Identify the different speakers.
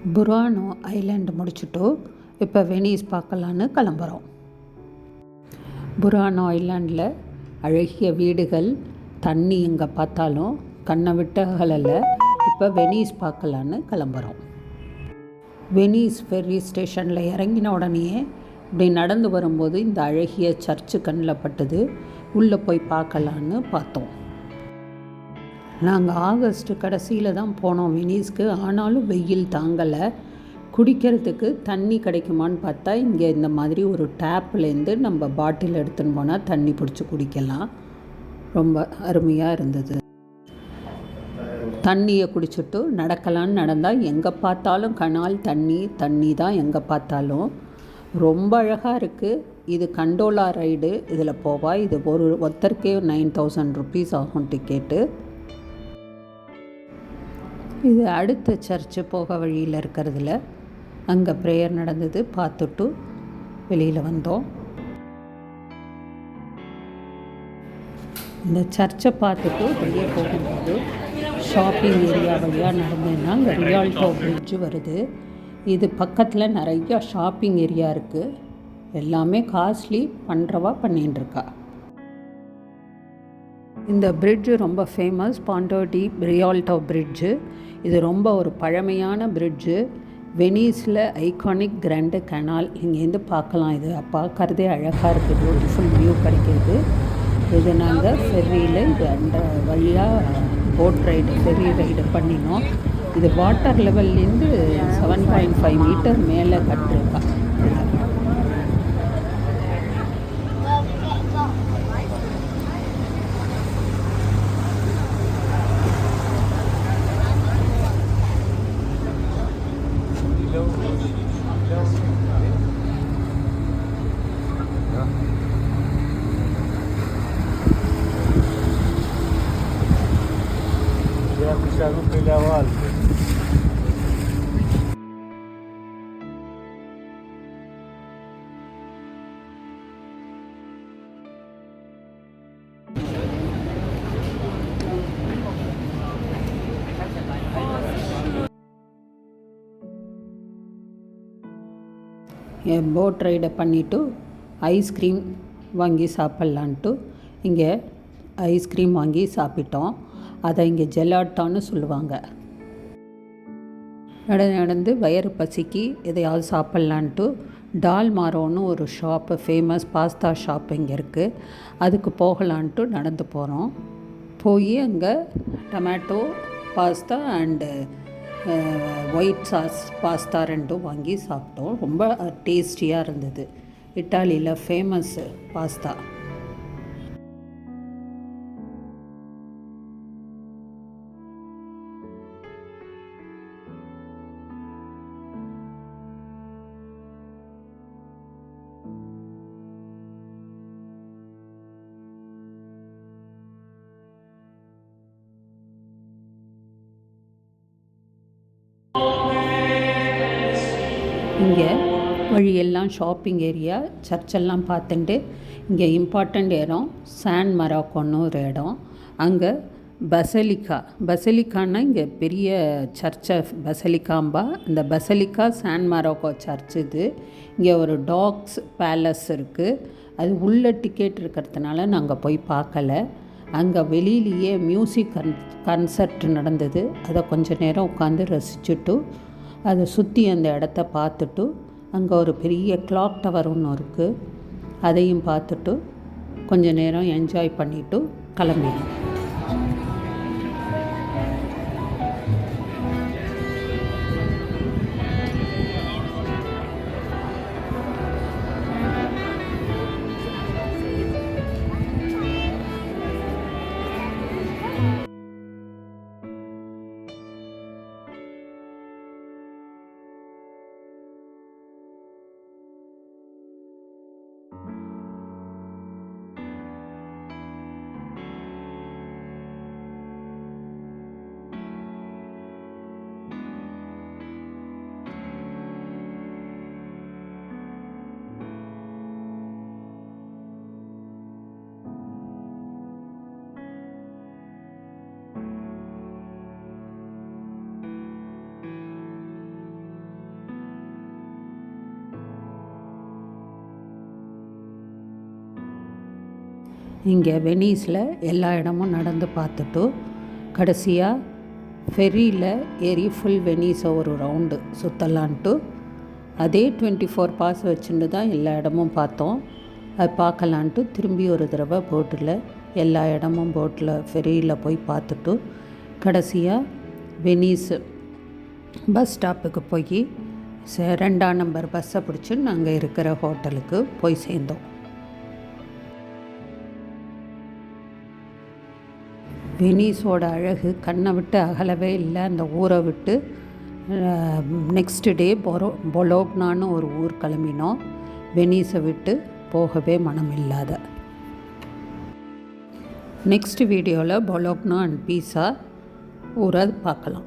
Speaker 1: புரானோ island முடிச்சுட்டு இப்போ Venice பார்க்கலான்னு கிளம்புறோம். புரானோ ஐலாண்டில் அழகிய வீடுகள் தண்ணி எங்கே பார்த்தாலும் கண்ணை விட்ட அகலில் இப்போ வெனிஸ் பார்க்கலான்னு கிளம்புறோம். வெனிஸ் ஃபெர்ரி ஸ்டேஷனில் இறங்கின உடனேயே இப்படி நடந்து வரும்போது இந்த அழகிய சர்ச்சு கண்ணில் பட்டது உள்ளே போய் பார்க்கலான்னு பார்த்தோம். நாங்கள் ஆகஸ்ட் கடைசியில் தான் போனோம் வெனிஸ்க்கு. ஆனாலும் வெயில் தாங்கலை. குடிக்கிறதுக்கு தண்ணி கிடைக்குமான்னு பார்த்தா இங்கே இந்த மாதிரி ஒரு டேப்லேருந்து நம்ம பாட்டில் எடுத்துன்னு போனால் தண்ணி பிடிச்சி குடிக்கலாம். ரொம்ப அருமையாக இருந்தது. தண்ணியை குடிச்சிட்டு நடக்கலான்னு நடந்தால் எங்கே பார்த்தாலும் கனால் தண்ணி தண்ணி தான் எங்கே பார்த்தாலும். ரொம்ப அழகாக இருக்குது இது கண்டோலா ரைடு. இதில் போவா. இது ஒரு ஒருத்தருக்கே நைன் தௌசண்ட் ருபீஸ் ஆகும் டிக்கெட்டு. இது அடுத்த சர்ச்சு போக வழியில் இருக்கிறதுல அங்கே ப்ரேயர் நடந்தது. பார்த்துட்டு வெளியில் வந்தோம். இந்த சர்ச்சை பார்த்துட்டு வெளியே போகும்போது ஷாப்பிங் ஏரியா வழியாக நடந்ததுன்னா அங்கே ரியால்டோ பிரிட்ஜு வருது. இது பக்கத்தில் நிறையா ஷாப்பிங் ஏரியா இருக்குது எல்லாமே காஸ்ட்லி பண்ணுறவா பண்ணிகிட்டுருக்கா இருக்கா. இந்த பிரிட்ஜு ரொம்ப ஃபேமஸ் பாண்டோட்டி ரியால்டோ பிரிட்ஜு இது ரொம்ப ஒரு பழமையான பிரிட்ஜு வெனீஸில் ஐகானிக் கிராண்டு கனால் இங்கேருந்து பார்க்கலாம். இது பார்க்கறதே அழகாக இருக்குது பியூட்டிஃபுல் வியூ கிடைக்கிது இது நாங்கள் ஃபெர்ரியில் இது அந்த வழியாக போட் ரைடு ஃபெர்ரி ரைடு பண்ணினோம். இது வாட்டர் லெவல்லேருந்து செவன் பாயிண்ட் ஃபைவ் மீட்டர் மேலே கட்டிருக்கா.
Speaker 2: Ya puxaram pelo alto.
Speaker 1: Boat ரைடை பண்ணிவிட்டு ஐஸ்கிரீம் வாங்கி சாப்பிட்லான்ட்டு இங்கே ஐஸ்கிரீம் வாங்கி சாப்பிட்டோம் அதை இங்கே ஜெலாட்டான்னு சொல்லுவாங்க. நடந்து நடந்து வயிறு பசிக்கு எதையாவது சாப்பிட்லான்ட்டு டால் மாரோன்னு ஒரு ஷாப்பு ஃபேமஸ் பாஸ்தா ஷாப் இங்கே இருக்குது அதுக்கு போகலான்ட்டு நடந்து போகிறோம் போய் அங்கே tomato pasta and white sauce pasta ரெண்டும் வாங்கி சாப்பிட்டோம். ரொம்ப டேஸ்டியாக இருந்தது. இட்டாலியில் ஃபேமஸ்ஸு பாஸ்தா இங்கே வழியெல்லாம் ஷாப்பிங் ஏரியா சர்ச்செல்லாம் பார்த்துட்டு இங்கே இம்பார்ட்டண்ட் இடம் சான் மராக்கோன்னு ஒரு இடம். அங்கே பசலிக்கா பசலிக்கான்னா இங்கே பெரிய சர்ச்சை பசலிக்காம்பா இந்த பசலிக்கா சான் மராக்கோ சர்ச் இது. இங்கே ஒரு டாக்ஸ் பேலஸ் இருக்குது அது உள்ள டிக்கெட் இருக்கிறதுனால நாங்கள் போய் பார்க்கல. அங்கே வெளியிலேயே மியூசிக் கன் கன்சர்ட் நடந்தது. அதை கொஞ்ச நேரம் உட்காந்து ரசிச்சுட்டு அதை சுற்றி அந்த இடத்த பார்த்துட்டு அங்கே ஒரு பெரிய கிளாக் டவர் ஒன்று இருக்குது அதையும் பார்த்துட்டு கொஞ்சம் நேரம் என்ஜாய் பண்ணிவிட்டு கிளம்பிடும் இங்கே வெனீஸில் எல்லா இடமும் நடந்து பார்த்துட்டு கடைசியாக ஃபெரியில் ஏறி ஃபுல் வெனீஸை ஒரு ரவுண்டு சுற்றலான்ட்டு அதே டுவெண்ட்டி ஃபோர் பாஸ் வச்சுட்டு தான் எல்லா இடமும் பார்த்தோம். அது பார்க்கலான்ட்டு திரும்பி ஒரு தடவை போட்டில் எல்லா இடமும் போட்டில் ஃபெரியில் போய் பார்த்துட்டு கடைசியாக வெனீஸ் பஸ் ஸ்டாப்புக்கு போய் ச- ரெண்டாம் நம்பர் பஸ்ஸை பிடிச்சி நாங்கள் இருக்கிற ஹோட்டலுக்கு போய் சேர்ந்தோம். வெனீஸோட அழகு கண்ணை விட்டு அகலவே இல்லை. அந்த ஊரை விட்டு நெக்ஸ்ட் டே பொரோ பொலோக்னான்னு ஒரு ஊர் கிளம்பினோம். வெனீஸை விட்டு போகவே மனம் இல்லாத நெக்ஸ்ட் வீடியோவில் பொலோக்னா அண்ட் பீஸா ஊரை பார்க்கலாம்.